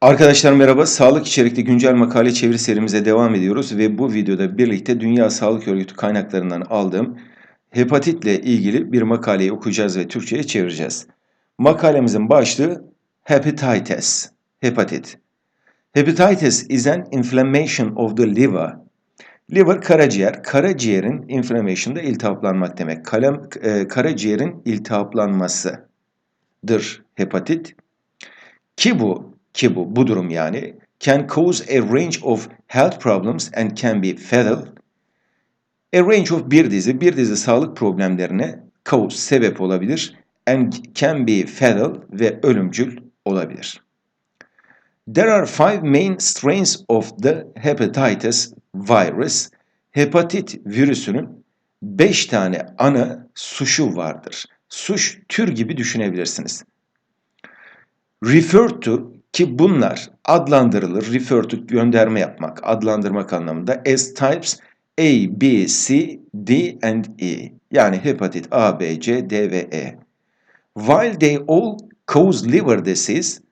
Arkadaşlar merhaba. Sağlık içerikli güncel makale çeviri serimize devam ediyoruz ve bu videoda birlikte Dünya Sağlık Örgütü kaynaklarından aldığım hepatitle ilgili bir makaleyi okuyacağız ve Türkçe'ye çevireceğiz. Makalemizin başlığı Hepatitis, hepatit. Hepatitis is an inflammation of the liver. Liver karaciğer, karaciğerin inflammation'da iltihaplanmak demek. Kalem, e, karaciğerin iltihaplanmasıdır hepatit. Ki bu ki bu, bu durum yani can cause a range of health problems and can be fatal. A range of bir dizi, bir dizi sağlık problemlerine cause, sebep olabilir and can be fatal ve ölümcül olabilir. There are five main strains of the hepatitis virus. Hepatit virüsünün 5 tane ana suşu vardır. Suş tür gibi düşünebilirsiniz. Refer to ki bunlar adlandırılır, refer to gönderme yapmak, adlandırmak anlamında as types A, B, C, D and E. Yani hepatit A, B, C, D ve E. While they all cause liver disease,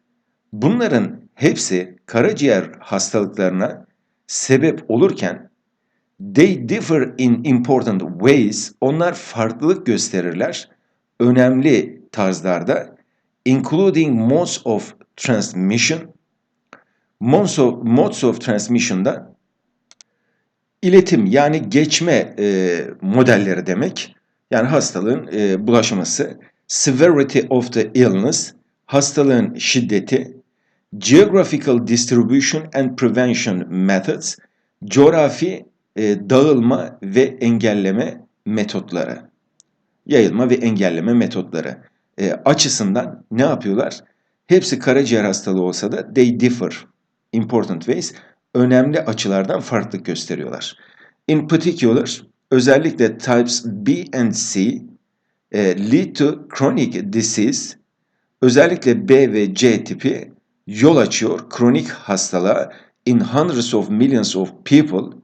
bunların hepsi karaciğer hastalıklarına sebep olurken they differ in important ways. Onlar farklılık gösterirler önemli tarzlarda including modes of transmission. Modes of, modes of transmission'da iletim yani geçme e, modelleri demek. Yani hastalığın e, bulaşması. Severity of the illness, hastalığın şiddeti. Geographical distribution and prevention methods, coğrafi e, dağılma ve engelleme metotları. Yayılma ve engelleme metotları e, açısından ne yapıyorlar? Hepsi karaciğer hastalığı olsa da they differ. İmportant ways önemli açılardan farklılık gösteriyorlar. In particular özellikle types B and C e, lead to chronic disease özellikle B ve C tipi yol açıyor kronik hastalığa. İn hundreds of millions of people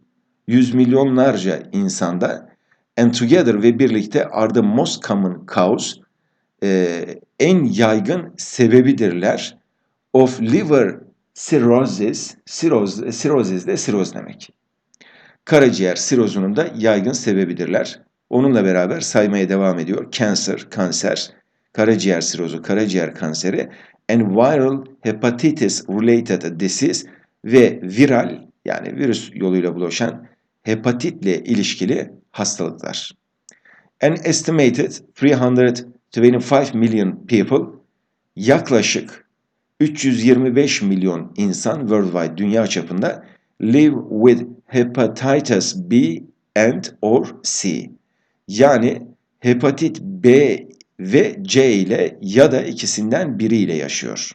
yüz milyonlarca insanda. And together ve birlikte are the most common cause e, en yaygın sebebidirler of liver cirrhosis, siroz, sirozis de siroz demek. Karaciğer sirozunun da yaygın sebebidirler. Onunla beraber saymaya devam ediyor. Cancer, kanser, karaciğer sirozu, karaciğer kanseri and viral hepatitis related disease ve viral yani virüs yoluyla bulaşan hepatitle ilişkili hastalıklar. An estimated 300 25 million people yaklaşık 325 milyon insan worldwide dünya çapında live with hepatitis B and or C. Yani hepatit B ve C ile ya da ikisinden biriyle yaşıyor.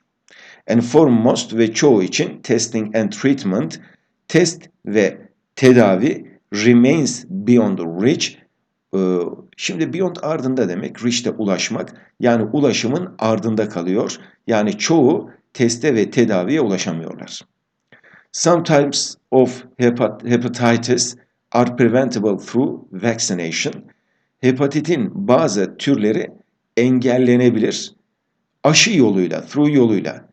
And for most ve çoğu için testing and treatment, test ve tedavi remains beyond reach şimdi beyond ardında demek reach'te ulaşmak yani ulaşımın ardında kalıyor. Yani çoğu teste ve tedaviye ulaşamıyorlar. Some types of hepatitis are preventable through vaccination. Hepatitin bazı türleri engellenebilir aşı yoluyla, through yoluyla.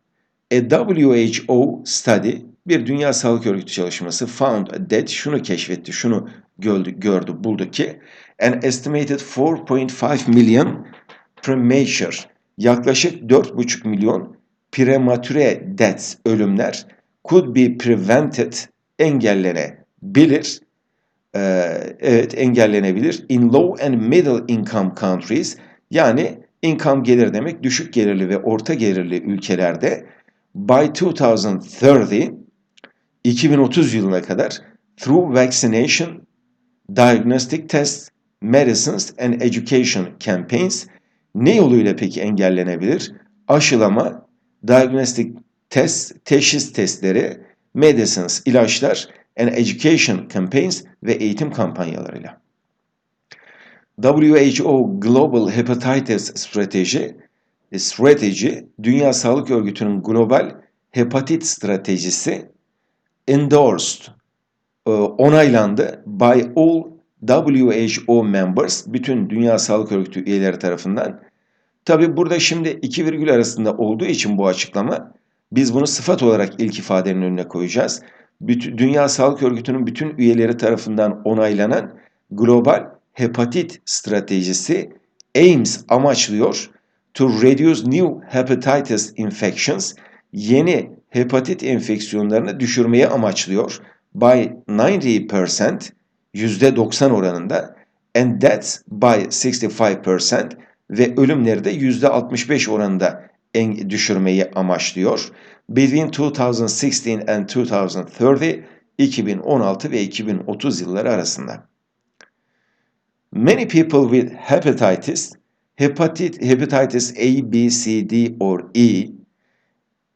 A WHO study, bir Dünya Sağlık Örgütü çalışması found that şunu keşfetti, şunu gördü, gördü buldu ki an estimated 4.5 million premature yaklaşık 4.5 milyon prematüre deaths ölümler could be prevented engellenebilir. Ee, evet engellenebilir. İn low and middle income countries yani income gelir demek düşük gelirli ve orta gelirli ülkelerde by 2030 2030 yılına kadar through vaccination diagnostic tests medicines and education campaigns ne yoluyla peki engellenebilir? Aşılama, diagnostic test, teşhis testleri, medicines, ilaçlar and education campaigns ve eğitim kampanyalarıyla. WHO Global Hepatitis Strategy, Strategy, Dünya Sağlık Örgütü'nün global hepatit stratejisi endorsed, onaylandı by all WHO members, bütün Dünya Sağlık Örgütü üyeleri tarafından. Tabi burada şimdi iki virgül arasında olduğu için bu açıklama Biz bunu sıfat olarak ilk ifadenin önüne koyacağız. Bütün, Dünya Sağlık Örgütü'nün bütün üyeleri tarafından onaylanan global hepatit stratejisi AIMS amaçlıyor to reduce new hepatitis infections yeni hepatit enfeksiyonlarını düşürmeye amaçlıyor by 90% %90 oranında and deaths by 65% ve ölümleri de %65 oranında en düşürmeyi amaçlıyor. Between 2016 and 2030 2016 ve 2030 yılları arasında. Many people with hepatitis, hepatit, hepatitis A, B, C, D or E,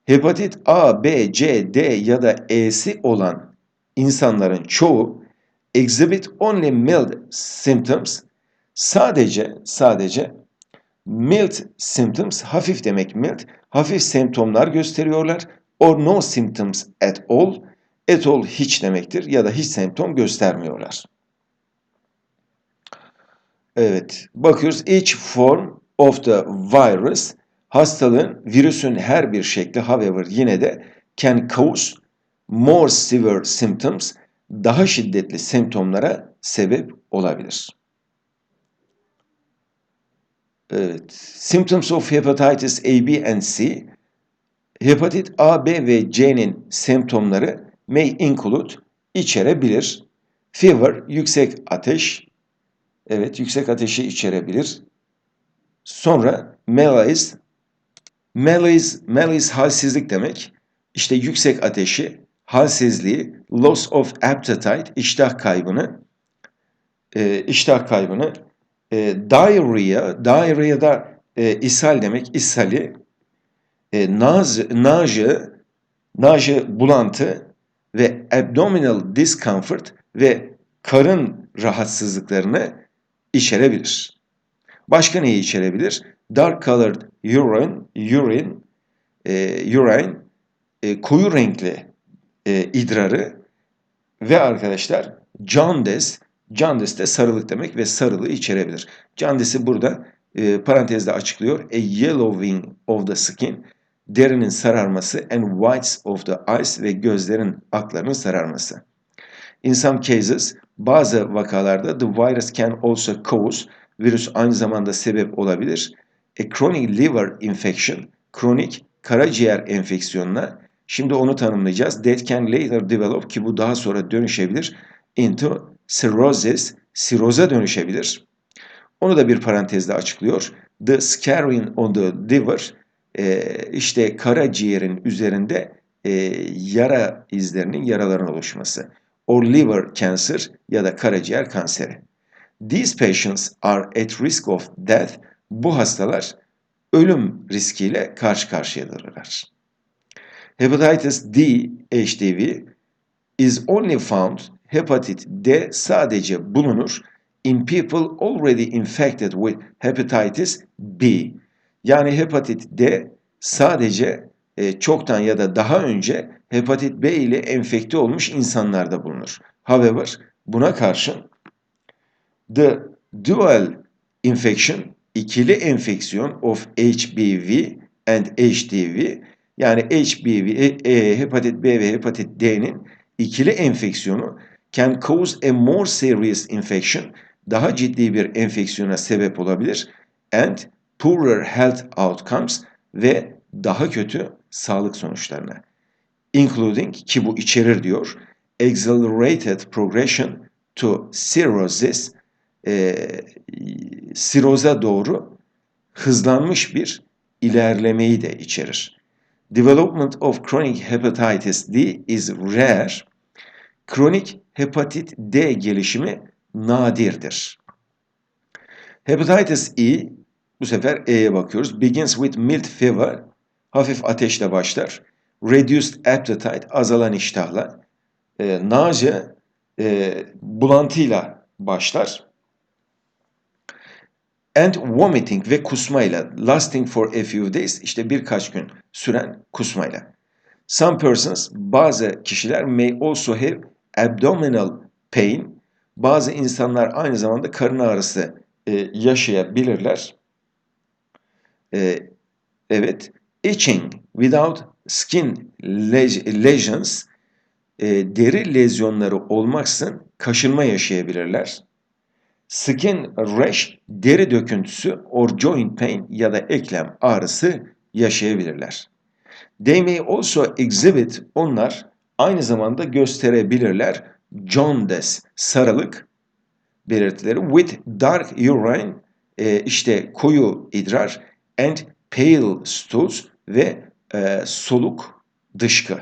hepatit A, B, C, D ya da E'si olan insanların çoğu exhibit only mild symptoms sadece sadece mild symptoms hafif demek mild hafif semptomlar gösteriyorlar or no symptoms at all at all hiç demektir ya da hiç semptom göstermiyorlar. Evet bakıyoruz each form of the virus hastalığın virüsün her bir şekli however yine de can cause more severe symptoms daha şiddetli semptomlara sebep olabilir. Evet. Symptoms of hepatitis A, B and C. Hepatit A, B ve C'nin semptomları may include içerebilir. Fever, yüksek ateş. Evet, yüksek ateşi içerebilir. Sonra malaise. Malaise, malaise halsizlik demek. İşte yüksek ateşi, halsizliği, loss of appetite, iştah kaybını, e, iştah kaybını, e, diarrhea, diarrhea da e, ishal demek, ishali, e, naz, naje, naje bulantı ve abdominal discomfort ve karın rahatsızlıklarını içerebilir. Başka neyi içerebilir? Dark colored urine, urine, e, urine, e, koyu renkli e, idrarı ve arkadaşlar jaundice, jaundice de sarılık demek ve sarılığı içerebilir. Jaundice'i burada e, parantezde açıklıyor. A yellowing of the skin, derinin sararması and whites of the eyes ve gözlerin aklarının sararması. In some cases, bazı vakalarda the virus can also cause, virüs aynı zamanda sebep olabilir. A chronic liver infection, kronik karaciğer enfeksiyonuna Şimdi onu tanımlayacağız. That can later develop ki bu daha sonra dönüşebilir into cirrhosis, siroza dönüşebilir. Onu da bir parantezde açıklıyor. The scarring on the liver, e, işte karaciğerin üzerinde e, yara izlerinin, yaraların oluşması. Or liver cancer ya da karaciğer kanseri. These patients are at risk of death. Bu hastalar ölüm riskiyle karşı karşıyadırlar. Hepatitis D HDV is only found hepatit D sadece bulunur in people already infected with hepatitis B. Yani hepatit D sadece e, çoktan ya da daha önce hepatit B ile enfekte olmuş insanlarda bulunur. However, buna karşın the dual infection, ikili enfeksiyon of HBV and HDV yani HBV, e, e, hepatit B ve hepatit D'nin ikili enfeksiyonu can cause a more serious infection, daha ciddi bir enfeksiyona sebep olabilir and poorer health outcomes ve daha kötü sağlık sonuçlarına. Including ki bu içerir diyor, accelerated progression to cirrhosis, e, siroza doğru hızlanmış bir ilerlemeyi de içerir. Development of chronic hepatitis D is rare. Kronik hepatit D gelişimi nadirdir. Hepatitis E, bu sefer E'ye bakıyoruz. Begins with mild fever, hafif ateşle başlar. Reduced appetite, azalan iştahla. E, nausea, e, bulantıyla başlar and vomiting ve kusmayla lasting for a few days işte birkaç gün süren kusmayla. Some persons bazı kişiler may also have abdominal pain. Bazı insanlar aynı zamanda karın ağrısı e, yaşayabilirler. E, evet, itching without skin le- lesions e, deri lezyonları olmaksızın kaşınma yaşayabilirler. Skin rash deri döküntüsü or joint pain ya da eklem ağrısı yaşayabilirler. They may also exhibit onlar aynı zamanda gösterebilirler jaundice sarılık belirtileri with dark urine e, işte koyu idrar and pale stools ve e, soluk dışkı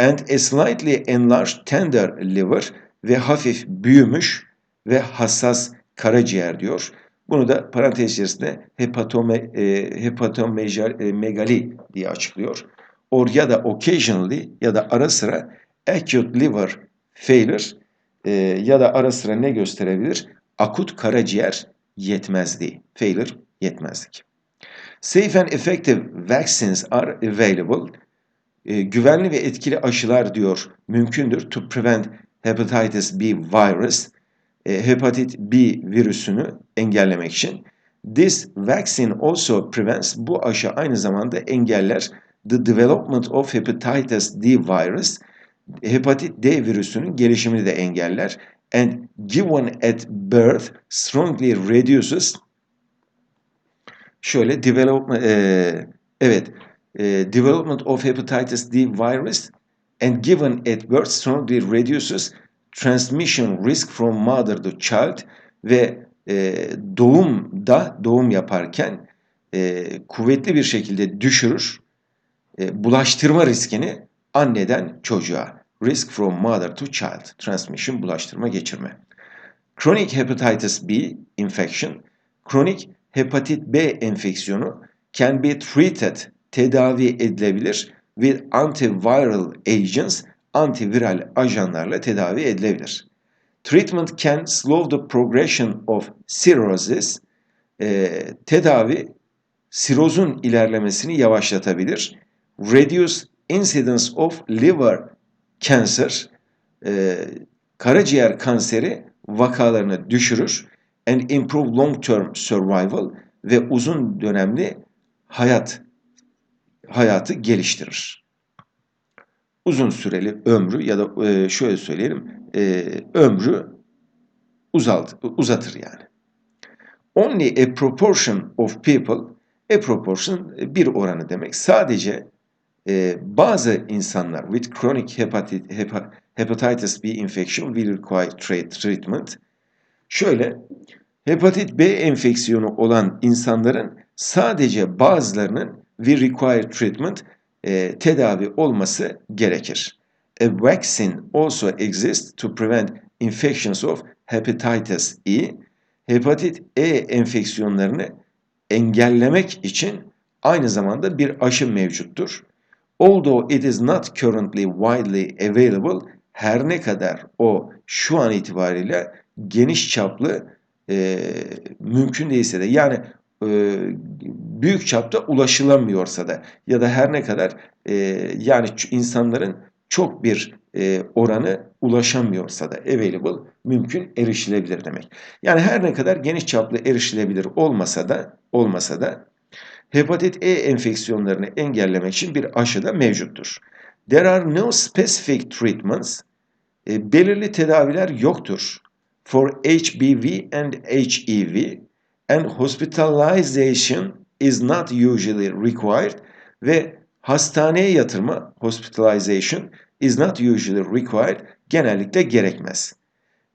and a slightly enlarged tender liver ve hafif büyümüş ve hassas karaciğer diyor. Bunu da parantez içerisinde hepatome, e, hepatomegali diye açıklıyor. Or ya da occasionally ya da ara sıra acute liver failure e, ya da ara sıra ne gösterebilir? Akut karaciğer yetmezliği. Failure yetmezlik. Safe and effective vaccines are available. E, güvenli ve etkili aşılar diyor mümkündür to prevent hepatitis B virus. E, hepatit B virüsünü engellemek için. This vaccine also prevents, bu aşı aynı zamanda engeller the development of hepatitis D virus, hepatit D virüsünün gelişimini de engeller and given at birth strongly reduces şöyle development e, evet e, development of hepatitis D virus and given at birth strongly reduces transmission risk from mother to child ve e, doğumda doğum yaparken e, kuvvetli bir şekilde düşürür e, bulaştırma riskini anneden çocuğa. Risk from mother to child. Transmission, bulaştırma, geçirme. Chronic hepatitis B infection, kronik hepatit B enfeksiyonu can be treated, tedavi edilebilir with antiviral agents, antiviral ajanlarla tedavi edilebilir. Treatment can slow the progression of cirrhosis, e, tedavi sirozun ilerlemesini yavaşlatabilir. Reduce incidence of liver cancer, e, karaciğer kanseri vakalarını düşürür and improve long-term survival ve uzun dönemli hayat hayatı geliştirir. Uzun süreli ömrü ya da e, şöyle söyleyelim e, ömrü uzalt, uzatır yani. Only a proportion of people, a proportion bir oranı demek. Sadece e, bazı insanlar with chronic hepatit, hepatitis B infection will require treatment. Şöyle, hepatit B enfeksiyonu olan insanların sadece bazılarının will require treatment e, tedavi olması gerekir. A vaccine also exists to prevent infections of hepatitis E. Hepatit E enfeksiyonlarını engellemek için aynı zamanda bir aşı mevcuttur. Although it is not currently widely available, her ne kadar o şu an itibariyle geniş çaplı e, mümkün değilse de yani e, büyük çapta ulaşılamıyorsa da ya da her ne kadar e, yani insanların çok bir e, oranı ulaşamıyorsa da available mümkün erişilebilir demek. Yani her ne kadar geniş çaplı erişilebilir olmasa da olmasa da hepatit E enfeksiyonlarını engellemek için bir aşı da mevcuttur. There are no specific treatments. E, belirli tedaviler yoktur. For HBV and HEV and hospitalization is not usually required ve hastaneye yatırma hospitalization is not usually required genellikle gerekmez.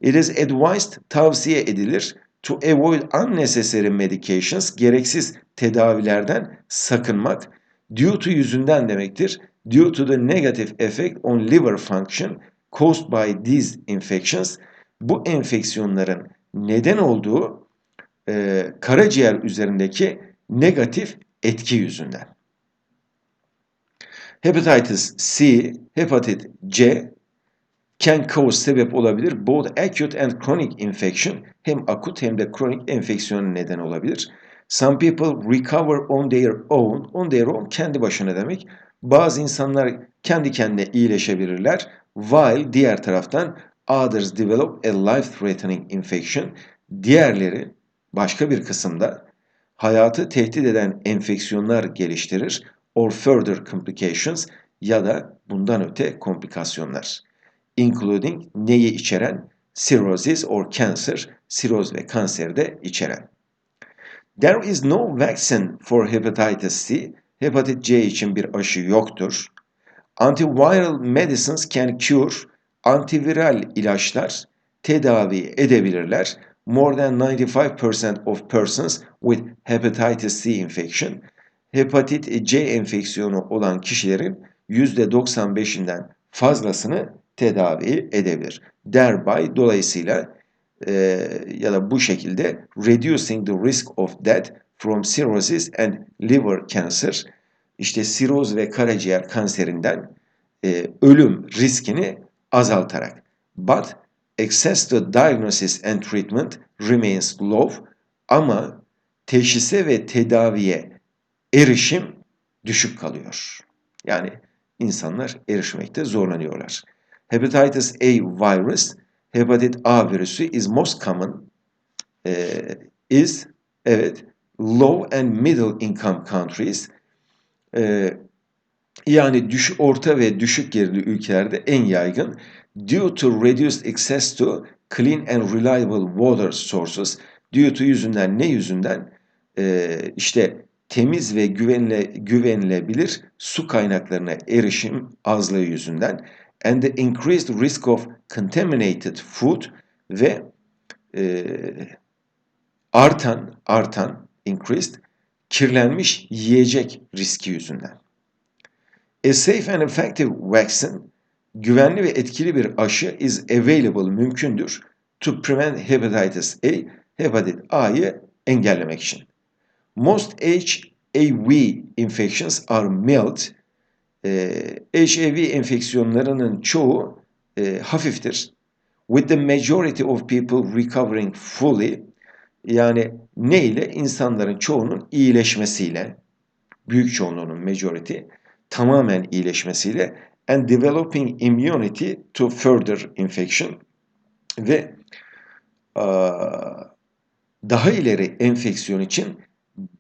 It is advised tavsiye edilir to avoid unnecessary medications gereksiz tedavilerden sakınmak due to yüzünden demektir. Due to the negative effect on liver function caused by these infections bu enfeksiyonların neden olduğu e, karaciğer üzerindeki negatif etki yüzünden. Hepatitis C, hepatit C can cause sebep olabilir. Both acute and chronic infection hem akut hem de kronik enfeksiyonun neden olabilir. Some people recover on their own. On their own kendi başına demek. Bazı insanlar kendi kendine iyileşebilirler. While diğer taraftan others develop a life-threatening infection. Diğerleri başka bir kısımda hayatı tehdit eden enfeksiyonlar geliştirir or further complications ya da bundan öte komplikasyonlar. Including neyi içeren? Cirrhosis or cancer, siroz ve kanseri de içeren. There is no vaccine for hepatitis C. Hepatit C için bir aşı yoktur. Antiviral medicines can cure. Antiviral ilaçlar tedavi edebilirler. More than 95% of persons with hepatitis C infection, hepatit C enfeksiyonu olan kişilerin %95'inden fazlasını tedavi edebilir. Thereby dolayısıyla e, ya da bu şekilde reducing the risk of death from cirrhosis and liver cancer işte siroz ve karaciğer kanserinden e, ölüm riskini azaltarak. But access to diagnosis and treatment remains low ama teşhise ve tedaviye erişim düşük kalıyor. Yani insanlar erişmekte zorlanıyorlar. Hepatitis A virus, hepatit A virüsü is most common e, is evet low and middle income countries e, yani düş, orta ve düşük gelirli ülkelerde en yaygın due to reduced access to clean and reliable water sources due to yüzünden ne yüzünden e, işte temiz ve güvenle, güvenilebilir su kaynaklarına erişim azlığı yüzünden and the increased risk of contaminated food ve e, artan artan increased kirlenmiş yiyecek riski yüzünden. A safe and effective vaccine güvenli ve etkili bir aşı is available mümkündür to prevent hepatitis A, hepatit A'yı engellemek için. Most HAV infections are mild. Ee, HIV enfeksiyonlarının çoğu e, hafiftir. With the majority of people recovering fully, yani ne ile? İnsanların çoğunun iyileşmesiyle, büyük çoğunluğunun majority, tamamen iyileşmesiyle and developing immunity to further infection ve daha ileri enfeksiyon için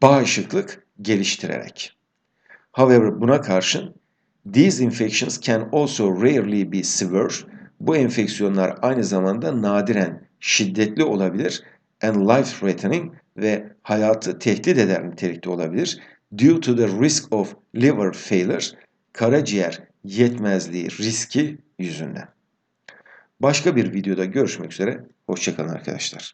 bağışıklık geliştirerek. However buna karşın these infections can also rarely be severe. Bu enfeksiyonlar aynı zamanda nadiren şiddetli olabilir and life threatening ve hayatı tehdit eder nitelikte olabilir due to the risk of liver failure, karaciğer yetmezliği riski yüzünden. Başka bir videoda görüşmek üzere. Hoşçakalın arkadaşlar.